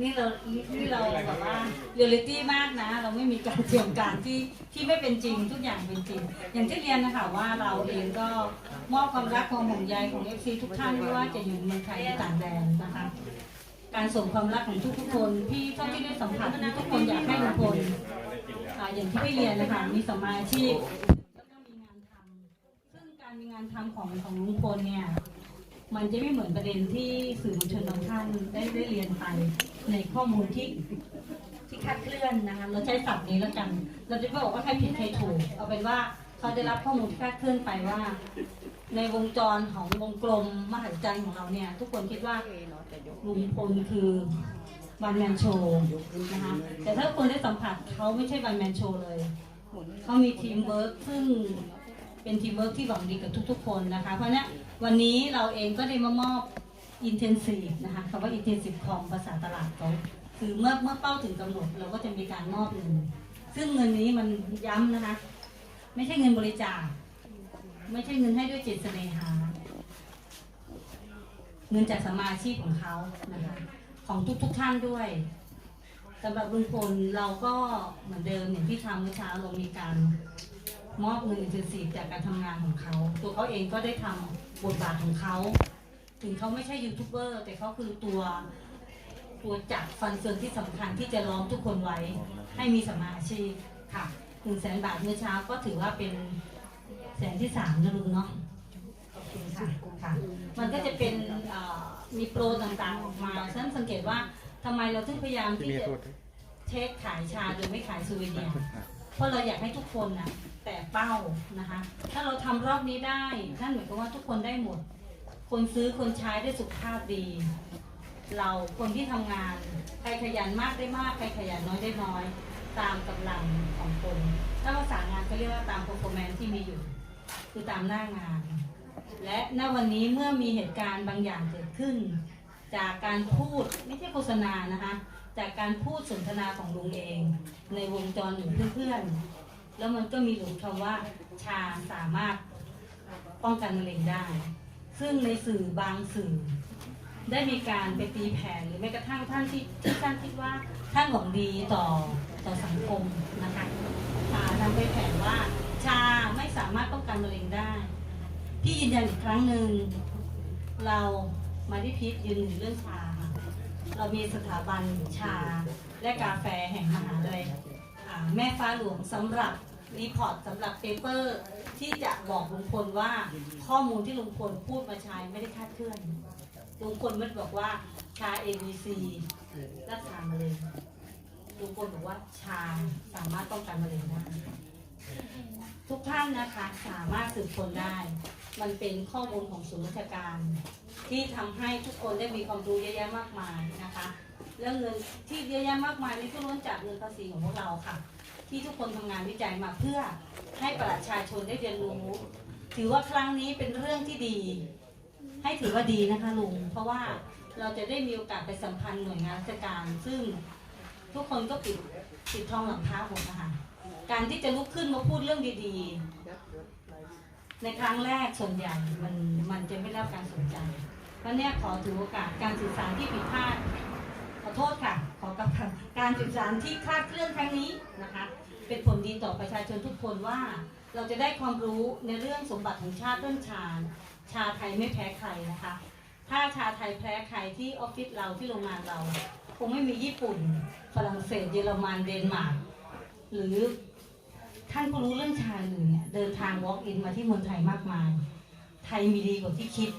นี่เรานี่เราแบบว่าเรียลลิตี้มากนะ เราไม่มีการเตรียมการที่ที่ไม่เป็นจริงทุกอย่างเป็นจริง อย่างที่เรียนนะคะว่าเราเองก็มอบความรักความห่วงใยของเอฟซีทุกท่านไม่ว่าจะอยู่เมืองไทยหรือต่างแดนนะคะ การส่งความรักของทุกๆคนพี่เท่าที่ได้สัมผัสทุกคนอยากให้ลุงพลอ่าอย่างที่ได้เรียนนะคะมีสมมาอาชีพแล้วก็มีงานทำซึ่งการมีงานทำของของลุงพลเนี่ย มันจะไม่เหมือนประเด็นที่สื่อมวลชนบางท่านได้ได้เรียนไปในข้อมูลที่ที่คาดเคลื่อนนะคะเราใช้ศัพท์นี้แล้วกัน เราจะไม่บอกว่าใครผิดใครถูกเอาเป็นว่าเขาได้รับข้อมูลที่คาดเคลื่อนไปว่า ในวงจรของวงกลมมหัศจรรย์ของเราเนี่ย ทุกคนคิดว่าลุงพลคือวันแมนโชว์นะคะแต่ถ้าคนได้สัมผัสเขาไม่ใช่วันแมนโชว์เลยเขามีทีมเวิร์กซึ่ง เป็นทีมเวิร์กที่หวังดีกับทุก ๆ คนนะคะ เพราะฉะนั้นวันนี้เราเองก็ได้มามอบ intensive นะคะคำว่า intensive ของภาษาตลาดเขาคือเมื่อเมื่อเป้าถึงกำหนดเราก็จะมีการมอบเงินซึ่งเงินนี้มันย้ำนะคะ ไม่ใช่เงินบริจาค ไม่ใช่เงินให้ด้วยจิตเสน่หา เงินจากสมาชีพของเขานะคะของทุกๆทท่านด้วยสำหรับลุงพลเราก็เหมือนเดิมอย่างที่ทำเมื่อเช้าเรามีการ มอบเงินอินเทนซีฟจากการทำงานของเขา ตัวเขาเองก็ได้ทำบทบาทของเขา ถึงเขาไม่ใช่ยูทูบเบอร์แต่เขาคือตัวตัวจักรฟันเฟืองที่สำคัญที่จะล้อมทุกคนไว้ ให้มีสมมาอาชีพค่ะหนึ่งแสนบาทเมื่อเช้าก็ถือว่าเป็นแสนที่สามนะลุงเนาะขอบคุณค่ะค่ะ มันก็จะเป็นเอ่อมีโปรต่างๆออกมาฉะนั้นสังเกตว่าทำไมเราถึงพยายามที่จะเทคขายชาโดยไม่ขายซูเวเนียร์ เพราะเราอยากให้ทุกคนนะแต่เป้านะคะ ถ้าเราทำรอบนี้ได้นั่นหมายความว่าทุกคนได้หมด คนซื้อคนใช้ได้สุขภาพดี เราคนที่ทำงานใครขยันมากได้มากใครขยันน้อยได้น้อย ตามกำลังของคนถ้าภาษางานก็เรียกว่าตาม performance ที่มีอยู่ คือตามหน้างาน และณวันนี้เมื่อมีเหตุการณ์บางอย่างเกิดขึ้น จากการพูดไม่ใช่โฆษณานะคะ จากการพูดสนทนาของลุงเอง ในวงจรหรือเพื่อนๆ แล้วมันก็มีหลุมคำว่า ชาสามารถป้องกันมะเร็งได้ ซึ่งในสื่อบางสื่อ ได้มีการไปตีแผ่หรือแม้กระทั่งท่านที่ที่ท่านคิดว่าท่านหวังดีต่อต่อสังคมนะคะอ่าทำไปแผ่ว่า ชาไม่สามารถป้องกันมะเร็งได้พี่ยืนยันอีกครั้งหนึ่งเรามาที่พิษยืนหนึ่งเรื่องชา เรามีสถาบันชาและกาแฟแห่งมหาเลยแม่ฟ้าหลวงสำหรับรีพอร์ตสำหรับเปเปอร์ที่จะบอกลุงพลว่าข้อมูลที่ลุงพลพูดมาใช้ไม่ได้คาดเคลื่อนลุงพลมันบอกว่าชา ABC รักษามะเร็งลุงพลบอกว่าชาสามารถป้องกันมะเร็งได้ทุกท่านนะคะสามารถสืบค้นได้ มันเป็นข้อมูลของศูนย์ราชการ ที่ทำให้ทุกคนได้มีความรู้เยอะแยะมากมายนะคะแล้วเงินที่เยอะแยะมากมายนี้ก็ล้วนจากเงินภาษีของพวกเราค่ะ ที่ทุกคนทำงานวิจัยมาเพื่อให้ประชาชนได้เรียนรู้ ถือว่าครั้งนี้เป็นเรื่องที่ดี ให้ถือว่าดีนะคะลุงเพราะว่าเราจะได้มีโอกาสไปสัมพันธ์หน่วยงานราชการ ซึ่งทุกคนก็ปิดปิดทองหลังเท้าหมดนะคะการที่จะลุกขึ้นมาพูดเรื่องดีๆ ในครั้งแรกส่วนใหญ่มันมันจะไม่ได้รับการสนใจ เพราะเนี่ยขอถือโอกาสการสื่อสารที่ผิดพลาด ขอโทษค่ะ ขอกำลังการสื่อสารที่คลาดเคลื่อนครั้งนี้นะคะ เป็นผลดีต่อประชาชนทุกคนว่า เราจะได้ความรู้ในเรื่องสมบัติของชาติเรื่องชา ชาไทยไม่แพ้ใครนะคะ ถ้าชาไทยแพ้ใครที่ออฟฟิศเราที่โรงงานเรา คงไม่มีญี่ปุ่น ฝรั่งเศส เยอรมันเดนมาร์กหรือท่านก็รู้เรื่องชาอื่นเนี่ยเดินทาง walk in มาที่เมืองไทยมากมาย ไทยมีดีกว่าที่คิด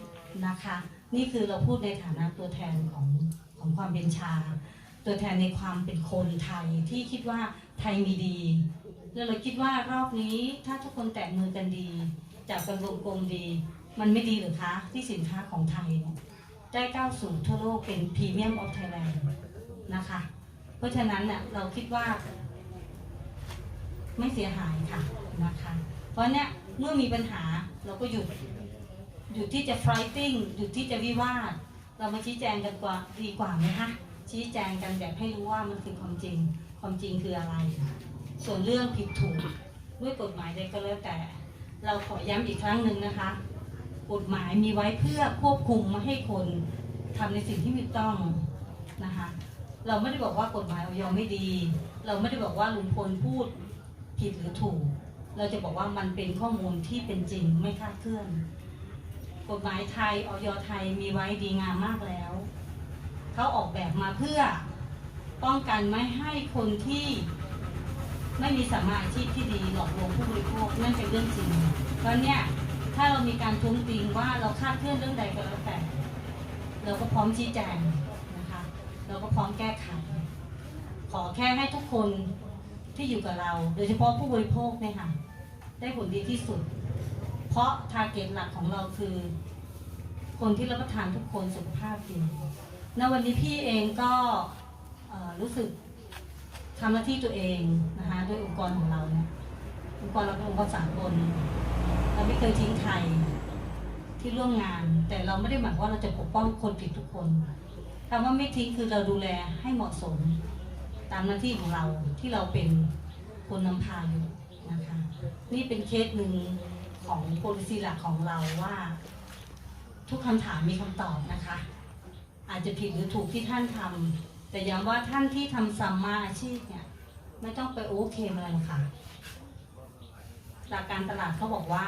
นะคะ นี่คือเราพูดในฐานะตัวแทนของของความเป็นชา ตัวแทนในความเป็นคนไทยที่คิดว่าไทยมีดีแล้วเราคิดว่ารอบนี้ถ้าทุกคนแตะมือกันดี จับกันวงกลมดี มันไม่ดีหรือคะ ที่สินค้าของไทยเนี่ยได้ก้าวสู่ทั่วโลกเป็นพรีเมียมออฟไทยแลนด์นะคะ เพราะฉะนั้นเนี่ยเราคิดว่า ไม่เสียหายค่ะนะคะ เพราะเนี่ยเมื่อมีปัญหาเราก็หยุด หยุดที่จะ fighting หยุดที่จะวิวาท เรามาชี้แจงกันกว่าดีกว่าไหมคะชี้แจงกันแบบให้รู้ว่ามันคือความจริง ความจริงคืออะไร ส่วนเรื่องผิดถูกด้วยกฎหมายใดก็แล้วแต่ เราขอย้ำอีกครั้งหนึ่งนะคะ กฎหมายมีไว้เพื่อควบคุมไม่ให้คนทำในสิ่งที่ไม่ต้องนะคะ เราไม่ได้บอกว่ากฎหมายอยอยไม่ดี เราไม่ได้บอกว่าลุงพลพูดผิดหรือถูก เราจะบอกว่ามันเป็นข้อมูลที่เป็นจริงไม่คลาดเคลื่อน กฎหมายไทยออยไทยมีไว้ดีงามมากแล้ว เขาออกแบบมาเพื่อป้องกันไม่ให้คนที่ไม่มีสมมาชีพที่ดีหลอกลวงผู้บริโภคนั่นเป็นเรื่องจริง เพราะเนี่ยถ้าเรามีการทุ้งติงว่าเราคาดเคลื่อนเรื่องใดก็แล้วแต่ เราก็พร้อมชี้แจงนะคะ เราก็พร้อมแก้ไข ขอแค่ให้ทุกคนที่อยู่กับเรา โดยเฉพาะผู้บริโภคเนี่ยค่ะได้ผลดีที่สุด เพราะทาร์เก็ตหลักของเราคือ คนที่รับประทานทุกคนสุขภาพดีณวันนี้พี่เองก็รู้สึกทำหน้าที่ตัวเองนะคะด้วยองค์กรของเราเนี่ยองค์กรเราเป็นองค์กรสากลเราไม่เคยทิ้งใครที่ร่วมงาน แต่เราไม่ได้หมายว่าเราจะปกป้องคนผิดทุกคนคำว่าไม่ทิ้งคือเราดูแลให้เหมาะสม ตามหน้าที่ของเราที่เราเป็นคนนำพาอยู่นะคะ นี่เป็นเคสหนึ่ง ของโพลิซีหลักของเราว่า ทุกคำถามมีคำตอบนะคะ อาจจะผิดหรือถูกที่ท่านทำแต่ย้ำว่าท่านที่ทำซัมมาอาชีพเนี่ยไม่ต้องไปโอเวอร์เคลมอะไรหรอกค่ะหลักการตลาดเขาบอกว่า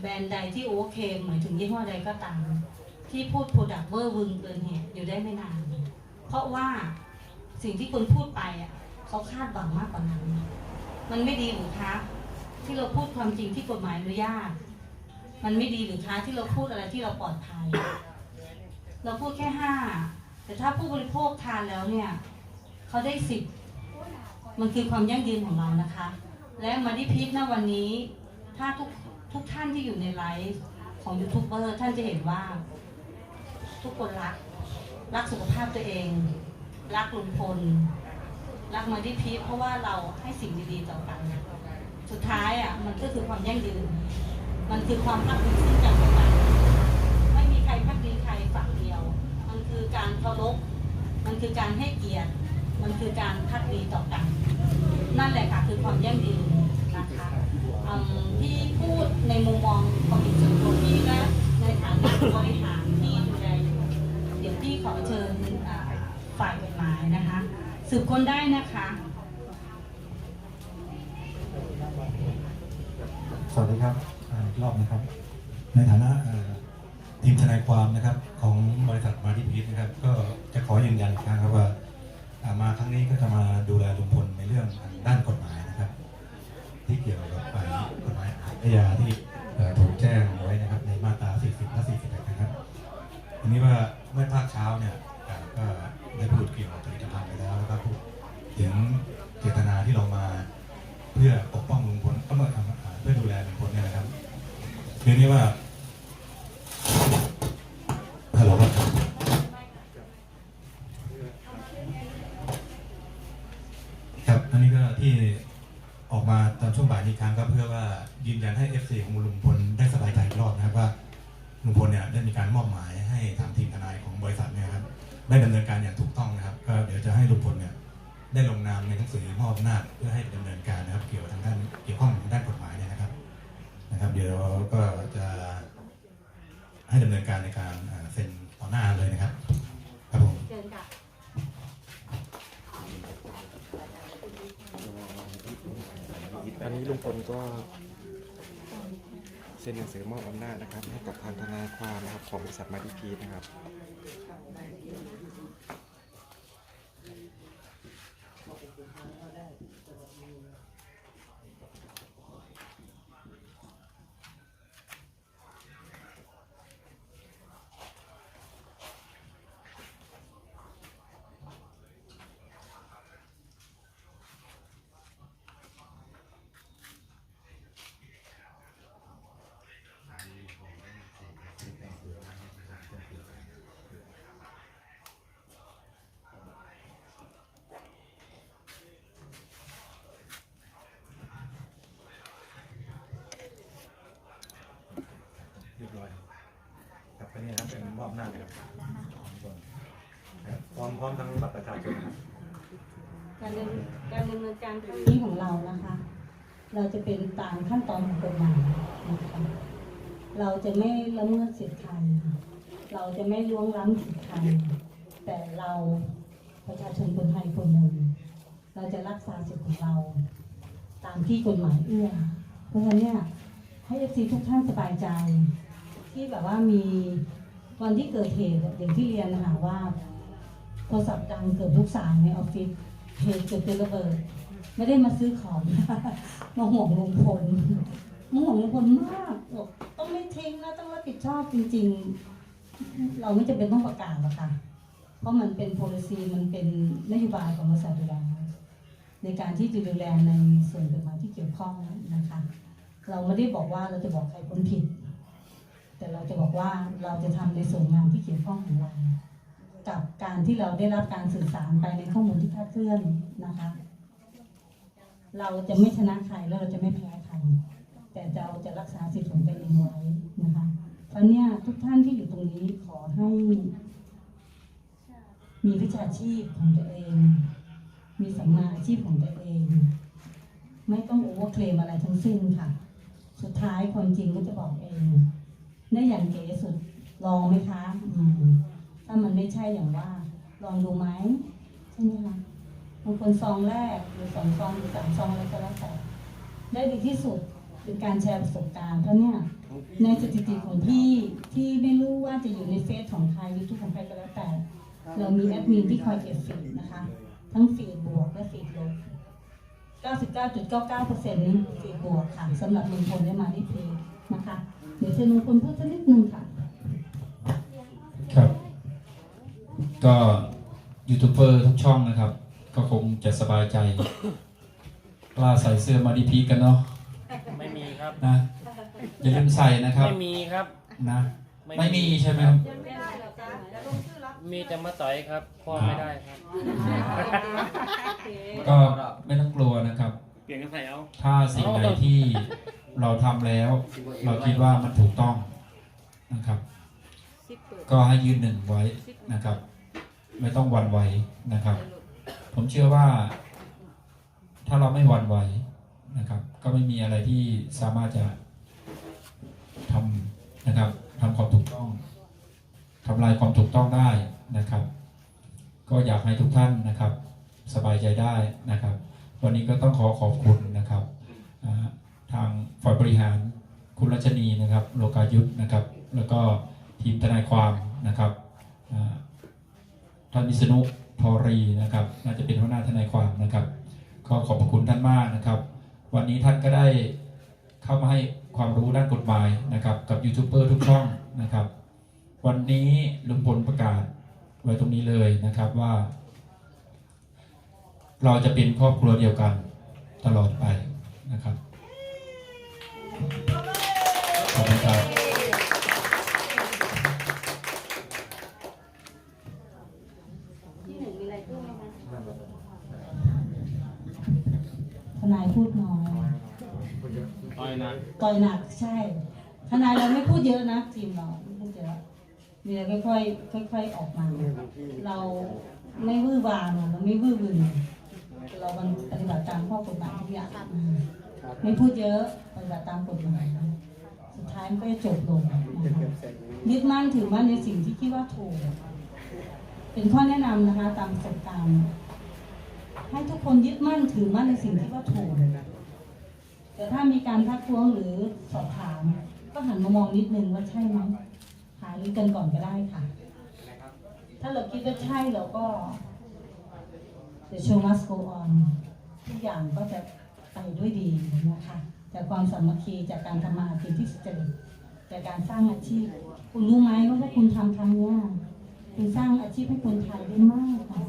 แบรนด์ใดที่โอเวอร์เคลมหมายถึงยี่ห้อใดก็ตาม ที่พูดโปรดักต์เวอร์วึงเกินเหตุอยู่ได้ไม่นาน เพราะว่าสิ่งที่คนพูดไปอะเขาคาดหวังมากกว่านั้น มันไม่ดีหรือคะ ที่เราพูดความจริงที่กฎหมายอนุญาต มันไม่ดีหรือคะที่เราพูดอะไรที่เราปลอดภัย เราพูดแค่ห้าแต่ถ้าผู้บริโภคทานแล้วเนี่ยเขาได้สิบมันคือความยั่งยืนของเรานะคะ และมาดิพิษณวันนี้ ถ้าทุกทุกท่านที่อยู่ในไลฟ์ของยูทูบเบอร์ท่านจะเห็นว่า ทุกคนรัก รักสุขภาพตัวเอง รักลุงพล รักมาดิพิษเพราะว่าเราให้สิ่งดีๆต่อกัน สุดท้ายอะมันก็คือความยั่งยืน มันคือความรักดีซึ่งกันและกันไม่มีใครพักดีใครฝั่งเดียว มันคือการเคารพ มันคือการให้เกียรติ มันคือการพักดีต่อกัน นั่นแหละค่ะคือความยั่งยืนนะคะที่พูดในมุมมองความเป็นส่วนตัวพี่และในฐานะบริหารที่ดูแลอยู่เดี๋ยวพี่ขอเชิญฝ่ายกฎหมายนะคะสืบค้นได้นะคะ สวัสดีครับอีกรอบนะครับ ในฐานะทีมทนายความนะครับของบริษัทมาทีพีทนะครับ ก็จะขอยืนยันอีกครั้งครับว่ามาครั้งนี้ก็จะมาดูแลลุงพลในเรื่องด้านกฎหมายนะครับ ที่เกี่ยวกับกฎหมายอาญาที่ถูกแจ้งไว้นะครับ ในมาตรา 40และ41นะครับทีนี้ว่าเมื่อภาคเช้าเนี่ยอ่าก็ได้พูดเกี่ยวกับผลิตภัณฑ์ไปแล้วแล้วก็พูดถึงเจตนาที่เรามา เพื่อปกป้องลุงพลก็เมื่อเพื่อดูแลลุงพลเนี่ยนะครับเรื่องนี้ว่าฮัลโหลครับครับ อั นนี้ก็ที่ออกมาตอนช่วงบ่ายนี้ครั้งก็เพื่อว่ายืนยันให้ FC ของลุงพลได้สบายใจอีกรอบนะครับว่าลุงพลเนี่ยได้มีการมอบหมายให้ทางทีมทนายของบริษัทเนี่ยครับได้ดำเนินการอย่างถูกต้องนะครับก็เดี๋ยวจะให้ลุงพลเนี่ยได้ลงนามในหนังสือมอบอำนาจเพื่อให้ดำเนินการนะครับ เกี่ยวกับทางด้านเกี่ยวข้องทางด้านกฎหมายเนี่ยนะครับนะครับ เดี๋ยวก็จะให้ดำเนินการในการเซ็นต่อหน้าเลยนะครับครับผมเชิญค่ะ อันนี้ลุงพลก็เซ็นหนังสือมอบอำนาจนะครับให้กับทางทนายความนะครับของบริษัทมาดีพีนะครับ เรียบร้อยครับอันนี้ครับเป็น มอบอำนาจครับพร้อมพร้อมทั้งบัตรประชาชนครับการดำเนินการดำเนินการครั้งนี้ของเรานะคะ เราจะเป็นตามขั้นตอนของกฎหมายนะคะเราจะไม่ละเมิดสิทธิใครเราจะไม่ล่วงล้ำสิทธิใครแต่เราประชาชนคนไทยคนหนึ่งเราจะรักษาสิทธิ์ของเรา ตามที่กฎหมายเอื้อ เพราะฉะนั้นเนี่ยให้เอฟซีทุกท่านสบายใจ ที่แบบว่ามี วันที่เกิดเหตุอย่างที่เรียนนะคะว่า โทรศัพท์ดังเกือบทุกสายในออฟฟิศเหตุเกิดเป็นระเบิด ไม่ได้มาซื้อของ มาห่วงลุงพลมาห่วงลุงพลมากบอกต้องไม่ทิ้งนะต้องรับผิดชอบจริง ๆ เราไม่จำเป็นต้องประกาศหรอกค่ะเพราะมันเป็น policy มันเป็นนโยบายของบริษัทดูแลในการที่จะดูแลในส่วนกฎหมายที่เกี่ยวข้องนะคะ เราไม่ได้บอกว่าเราจะบอกใครคนผิด แต่เราจะบอกว่าเราจะทำในส่วนงานที่เกี่ยวข้องของเรา กับการที่เราได้รับการสื่อสารไปในข้อมูลที่คลาดเคลื่อนนะคะ เราจะไม่ชนะใครแล้วเราจะไม่แพ้ใคร แต่เราจะรักษาสิทธิ์ของตัวเองไว้นะคะเพราะเนี่ยทุกท่านที่อยู่ตรงนี้ขอให้ มีวิชาชีพของตัวเอง มีสัมมาอาชีพของตัวเอง ไม่ต้องโอเวอร์เคลมอะไรทั้งสิ้นค่ะ สุดท้ายคนจริงก็จะบอกเอง ได้อย่างเก๋สุด ลองไหมคะ อืม ถ้ามันไม่ใช่อย่างว่า ลองดูไหมใช่ไหมคะบางคนซองแรกหรือสองซองหรือสามซองอะไรก็แล้วแต่ได้ดีที่สุดเป็นการแชร์ประสบการณ์เพราะเนี่ยในสถิติของพี่ที่ไม่รู้ว่าจะอยู่ในเฟซของใครยูทูบของใครก็แล้วแต่ เรามีแอดมินที่คอยเก็บฟีดนะคะ ทั้งฟีดบวกและฟีดลบ 99.99%นี้ฟีดบวกค่ะสำหรับลุงพลได้มาที่เพจนะคะ เดี๋ยวเชิญลุงพลพูดสักนิดนึงค่ะ ครับ ก็ยูทูบเบอร์ทุกช่องนะครับ ก็คงจะสบายใจ กล้าใส่เสื้อมาดีพีกันเนาะไม่มีครับนะอย่าลืมใส่นะครับไม่มีครับนะ ไม่มีใช่ไหมครับ มีแต่มาต่อยครับพ่อไม่ได้ครับ ก็ไม่ต้องกลัวนะครับเป ลี่ยนกันใส่เอา ถ้าสิ่งใดที่เราทำแล้ว เราคิดว่ามันถูกต้องนะครับ ก็ให้ยืนหนึ่งไว้นะครับ ไม่ต้องหวันไหวนะครับ ผมเชื่อว่า ถ้าเราไม่หวันไหวนะครับ ก็ไม่มีอะไรที่สามารถจะทำนะครับทำความถูกต้องทำลายความถูกต้องได้นะครับ ก็อยากให้ทุกท่านนะครับ สบายใจได้นะครับ วันนี้ก็ต้องขอขอบคุณนะครับทางฝ่ายบริหารคุณรัชนีนะครับ โลกายุทธนะครับ แล้วก็ทีมทนายความนะครับท่านวิษณุทอรีนะครับ น่าจะเป็นหัวหน้าทนายความนะครับ ก็ขอบพระคุณท่านมากนะครับ วันนี้ท่านก็ได้เข้ามาให้ความรู้ด้านกฎหมายนะครับ กับยูทูบเบอร์ทุกช่องนะครับ วันนี้ลุงพลประกาศไว้ตรงนี้เลยนะครับว่า เราจะเป็นครอบครัวเดียวกันตลอดไปนะครับ ขอบคุณครับที่หนึ่งมีอะไรพูดไหมคะทนายพูดน้อยต่อยนะต่อยหนักใช่ ทนายเราไม่พูดเยอะนะทีมเราไม่พูดเยอะมีอะไรค่อยๆค่อยๆออกมา เราไม่วื้อวามอะเราไม่วื้อวึง เรามันปฏิบัติตามข้อกฎหมายทุกอย่างอืมไม่พูดเยอะปฏิบัติตามกฎหมายสุดท้ายมันก็จะจบลงนะคะยึดมั่นถือมั่นในสิ่งที่คิดว่าถูก เป็นข้อแนะนำนะคะ ตามประสบการณ์ให้ทุกคนยึดมั่นถือมั่นในสิ่งที่ว่าถูกแต่ถ้ามีการทักท้วงหรือสอบถาม ก็หันมามองนิดนึงว่าใช่ไหมหารือกันก่อนก็ได้ค่ะ ถ้าเราคิดว่าใช่เราก็ the show must go on ทุกอย่างก็จะไปด้วยดีนะคะจากความสามัคคีจากการทำมาหากินที่สุจริตจากการสร้างอาชีพ คุณรู้ไหมว่าถ้าคุณทำครั้งนี้คุณสร้างอาชีพให้คนไทยได้มากค่ะ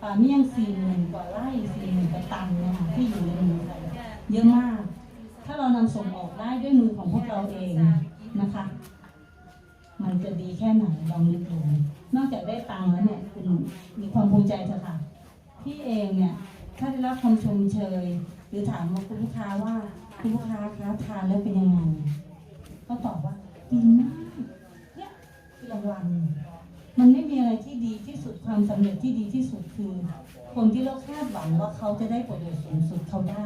ป่าเมี่ยงสี่หมื่นกว่าไร่สี่หมื่นกว่าตันเนะคะที่อยู่ในเมืองไทยเยอะมาก ถ้าเรานำส่งออกได้ด้วยมือของพวกเราเองนะคะ มันจะดีแค่ไหนลองนึกดูนอกจากได้ตังค์แล้วเนี่ยคุณมีความภูมิใจเถอะค่ะ พี่เองเนี่ยถ้าได้รับคำชมเชย หรือถามว่าคุณลูกค้าว่าคุณลูกค้าคะทานแล้วเป็นยังไงก็ตอบว่าดีมากเนี่ยคือรางวัลมันไม่มีอะไรที่ดีที่สุดความสำเร็จที่ดีที่สุดคือ คนที่เราคาดหวังว่าเขาจะได้ประโยชน์สูงสุดเขาได้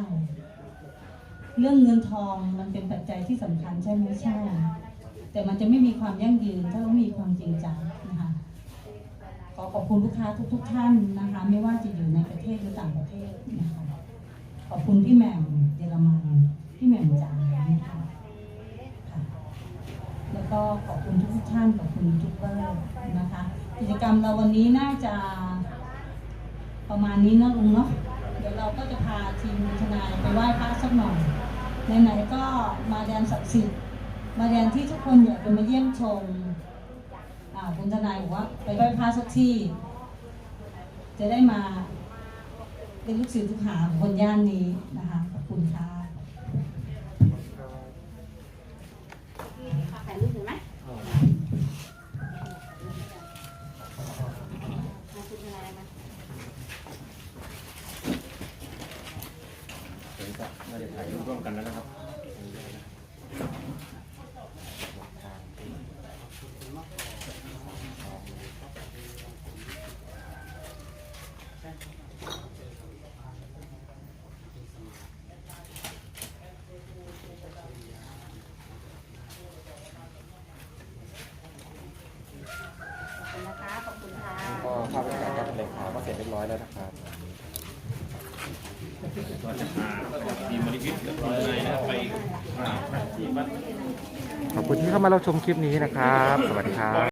เรื่องเงินทองมันเป็นปัจจัยที่สำคัญใช่ไหมใช่ แต่มันจะไม่มีความยั่งยืนถ้าเราไม่มีความจริงใจนะคะข อขอบคุณลูกค้าทุก ๆ ท่านนะคะ ไม่ว่าจะอยู่ในประเทศหรือต่างประเทศนะคะขอบคุณพี่แหม่มเยอรมันพี่แหม่มจ๋านะคะแล้วก็ขอบคุณทุกๆท่านขอบคุณทูบเบอร์นะคะ กิจกรรมเราวันนี้น่าจะประมาณนี้นะลุงเนาะเดี๋ยวเราก็จะพาทีมทนายไปไหว้พระสักหน่อยไหนๆก็มาแดนศักดิ์สิทธิ์มาแดนที่ทุกคนอยากจะมาเยี่ยมชม คุณทนายบอกว่าไปไหว้พระสักที่ จะได้มาเป็นลูกศิษย์ลูกหาของคนย่านนี้นะคะขอบคุณค่ะ ถ่ายรูปเห็นไหมมาชุดอะไรมา เดี๋ยวจะน่าจะถ่ายรูปร่วมกันแล้วนะครับ ก็ภาพบรรยากาศการแถลงข่าวก็เสร็จเรียบร้อยแล้วนะครับ มีมริวิทย์กับทนายนะไปที่วัด ขอบคุณที่เข้ามารับชมคลิปนี้นะครับ สวัสดีครับ